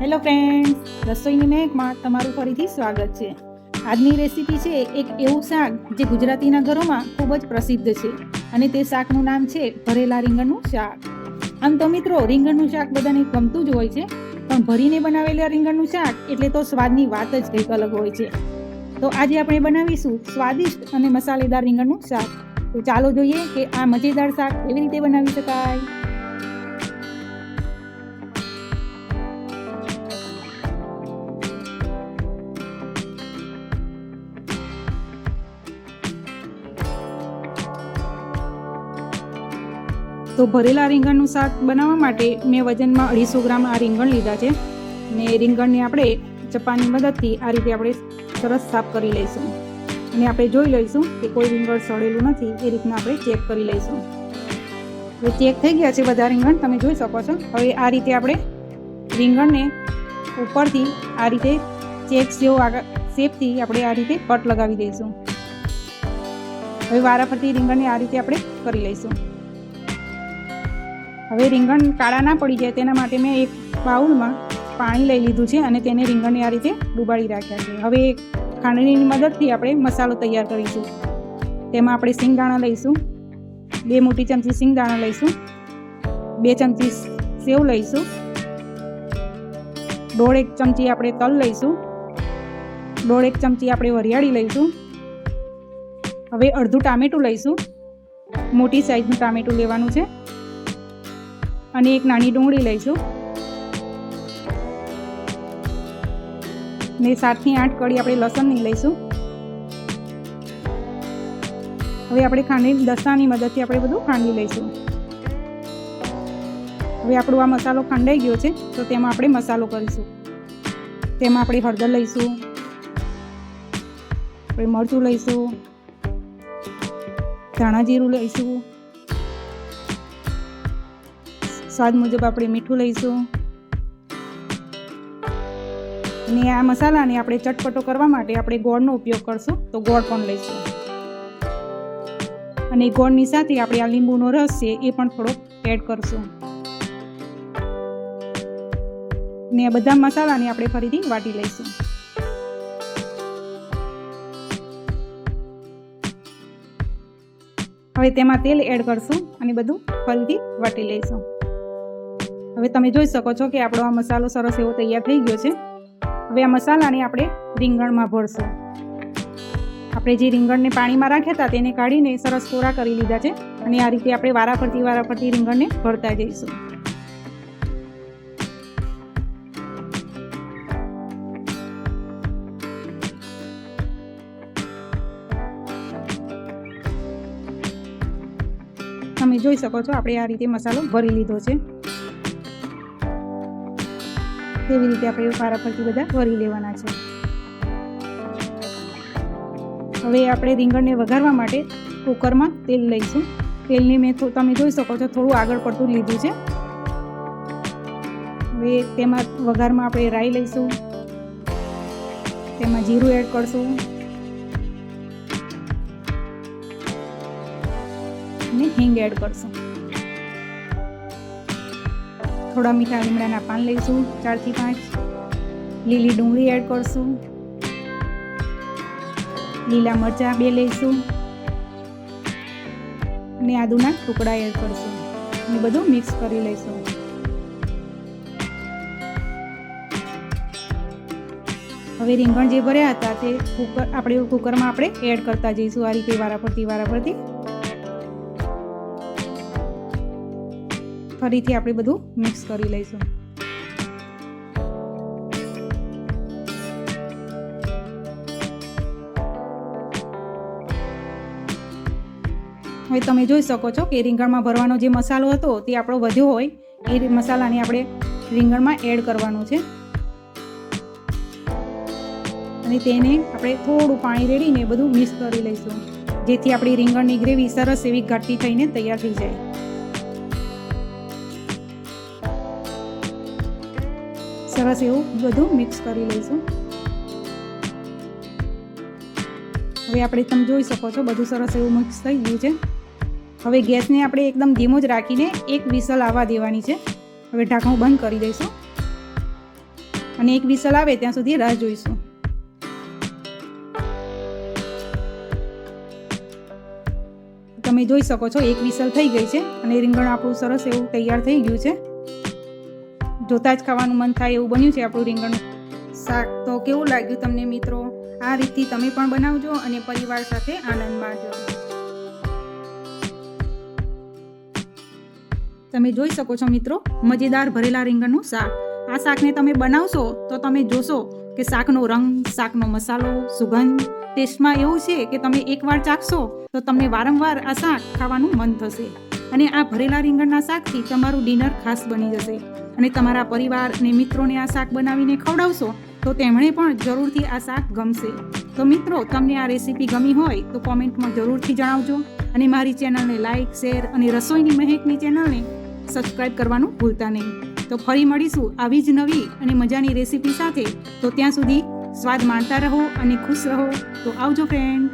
Hello friends રસોઈની મહેકમાં તમારું ફરીથી સ્વાગત છે. આજની રેસીપી છે એક એવું શાક જે ગુજરાતીના ઘરોમાં ખૂબ જ પ્રસિદ્ધ છે અને તે શાકનું નામ છે ભરેલા રીંગણનું શાક. આમ તો મિત્રો, રીંગણનું શાક બધાને ગમતું જ હોય છે, પણ ભરીને બનાવેલા રીંગણનું શાક એટલે તો સ્વાદની વાત જ કંઈક અલગ હોય છે. તો આજે આપણે બનાવીશું સ્વાદિષ્ટ અને મસાલેદાર રીંગણનું શાક. તો ચાલો જોઈએ કે આ મજેદાર શાક કેવી રીતે બનાવી શકાય. તો ભરેલા રીંગણનું શાક બનાવવા માટે મેં વજનમાં અઢીસો ગ્રામ આ રીંગણ લીધા છે. ને રીંગણને આપણે ચપાની મદદથી આ રીતે આપણે સરસ સાફ કરી લઈશું. અને આપણે જોઈ લઈશું કે કોઈ રીંગણ સડેલું નથી, એ રીતના આપણે ચેક કરી લઈશું. હવે ચેક થઈ ગયા છે બધા રીંગણ, તમે જોઈ શકો છો. હવે આ રીતે આપણે રીંગણને ઉપરથી આ રીતે ચેક જેવો આગળ, શેપથી આપણે આ રીતે કટ લગાવી દઈશું. હવે વારાફરતી રીંગણને આ રીતે આપણે કરી લઈશું. હવે રીંગણ કાળા ના પડી જાય તેના માટે મેં એક બાઉલમાં પાણી લઈ લીધું છે અને તેને રીંગણને આ રીતે ડુબાડી રાખ્યા છે. હવે ખાંડણીની મદદથી આપણે મસાલો તૈયાર કરીશું. તેમાં આપણે સિંગદાણા લઈશું. બે મોટી ચમચી સિંગદાણા લઈશું. બે ચમચી સેવ લઈશું. દોઢ એક ચમચી આપણે તલ લઈશું. દોઢ એક ચમચી આપણે વરિયાળી લઈશું. હવે અડધું ટામેટું લઈશું. મોટી સાઈઝનું ટામેટું લેવાનું છે. અને એક નાની ડુંગળી લઈશું ને સાતથી આઠ કળી આપણે લસણની લઈશું. હવે આપણે ખાંડી દસ્તાની મદદથી આપણે બધું ખાંડી લઈશું. હવે આપણો આ મસાલો ખાંડાઈ ગયો છે, તો તેમાં આપણે મસાલો કરીશું. તેમાં આપણે હળદર લઈશું. આપણે મરચું લઈશું. ધાણા જીરું લઈશું. સ્વાદ મુજબ આપણે મીઠું લઈશું. અને આ મસાલાને આપણે ચટપટો કરવા માટે આપણે ગોળનો ઉપયોગ કરશું, તો ગોળ પણ લઈશું. અને ગોળની સાથે આપણે આ લીંબુનો રસ છે એ પણ થોડોક એડ કરશું. ને આ બધા મસાલાને આપણે ફરીથી વાટી લઈશું. હવે તેમાં તેલ એડ કરશું અને બધું ફરીથી વાટી લઈશું. હવે તમે જોઈ શકો છો કે આપણો આ મસાલો સરસ એવો તૈયાર થઈ ગયો છે. હવે આ મસાલાને આપણે રીંગણમાં ભરશું. આપણે જે રીંગણને પાણીમાં રાખ્યા હતા તેને કાઢીને સરસ કોરા કરી લીધા છે અને આ રીતે આપણે વારાફરતી વારાફરતી રીંગણને ભરતા જઈશું. તમે જોઈ શકો છો, આપણે આ રીતે મસાલો ભરી લીધો છે. તેવી રીતે આપણે વારાફરતી બધા વરી લેવાના છે. હવે આપણે રીંગણને વઘારવા માટે કુકરમાં તેલ લઈશું. તેલને મેં તમે જોઈ શકો છો, થોડું આગળ પડતું લીધું છે. હવે તેમાં વઘારમાં આપણે રાઈ લઈશું. તેમાં જીરું એડ કરશું. અને હિંગ એડ કરશું. થોડા મીઠા લીમડાના પાન લઈશું, ચારથી પાંચ. લીલી ડુંગળી એડ કરશું. લીલા મરચાં બે લઈશું. અને આદુના ટુકડા એડ કરશું. અને બધું મિક્સ કરી લઈશું. હવે રીંગણ જે ભર્યા હતા તે કુકર આપણે કુકરમાં આપણે એડ કરતા જઈશું. આ રીતે વારાફરતી વારાફરતી ફરીથી આપણે બધું મિક્સ કરી લઈશું. હવે તમે જોઈ શકો છો કે રીંગણમાં ભરવાનો જે મસાલો હતો તે આપણો વધ્યો હોય, એ મસાલાને આપણે રીંગણમાં એડ કરવાનો છે. અને તેને આપણે થોડું પાણી રેડીને બધું મિક્સ કરી લઈશું, જેથી આપણી રીંગણની ગ્રેવી સરસ એવી ઘાટી થઈને તૈયાર થઈ જાય. સરસ એવું બધું મિક્સ કરી લઈશું. હવે આપણે તમે જોઈ શકો છો, બધું સરસ એવું મિક્સ થઈ ગયું છે. હવે ગેસને આપણે એકદમ ધીમો જ રાખીને એક વિસલ આવવા દેવાની છે. હવે ઢાંકણું બંધ કરી દઈશું. અને એક વિસલ આવે ત્યાં સુધી રાહ જોઈશું. તમે જોઈ શકો છો, એક વિસલ થઈ ગઈ છે અને રીંગણ આપણું સરસ એવું તૈયાર થઈ ગયું છે. જોતા જ ખાવાનું મન થાય એવું બન્યું છે આપણું રીંગણનું. શાક તો કેવું લાગ્યું તમને મિત્રો? આ રીતથી તમે પણ બનાવજો અને પરિવાર સાથે આનંદ માણજો તમે જોઈ શકો છો મિત્રો, મજેદાર ભરેલા રીંગણનું શાક. આ શાકને તમે બનાવશો તો તમે જોશો કે શાકનો રંગ, શાકનો મસાલો, સુગંધ, ટેસ્ટમાં એવું છે કે તમે એકવાર ચાખશો તો તમને વારંવાર આ શાક ખાવાનું મન થશે. અને આ ભરેલા રીંગણના શાકથી તમારું ડિનર ખાસ બની જશે. અને તમારા પરિવાર અને મિત્રોને આ શાક બનાવીને ખવડાવશો, તો તેમણે પણ જરૂરથી આ શાક ગમશે. તો મિત્રો, તમને આ રેસીપી ગમી હોય, તો કોમેન્ટમાં જરૂરથી જણાવજો અને મારી ચેનલને લાઇક શેર અને રસોઈની મહેકની ચેનલને સબસ્ક્રાઇબ કરવાનું ભૂલતા નહીં. તો ફરી મળીશું આવી જ નવી અને મજાની રેસીપી સાથે. તો ત્યાં સુધી સ્વાદ માણતા રહો અને ખુશ રહો. તો આવજો ફ્રેન્ડ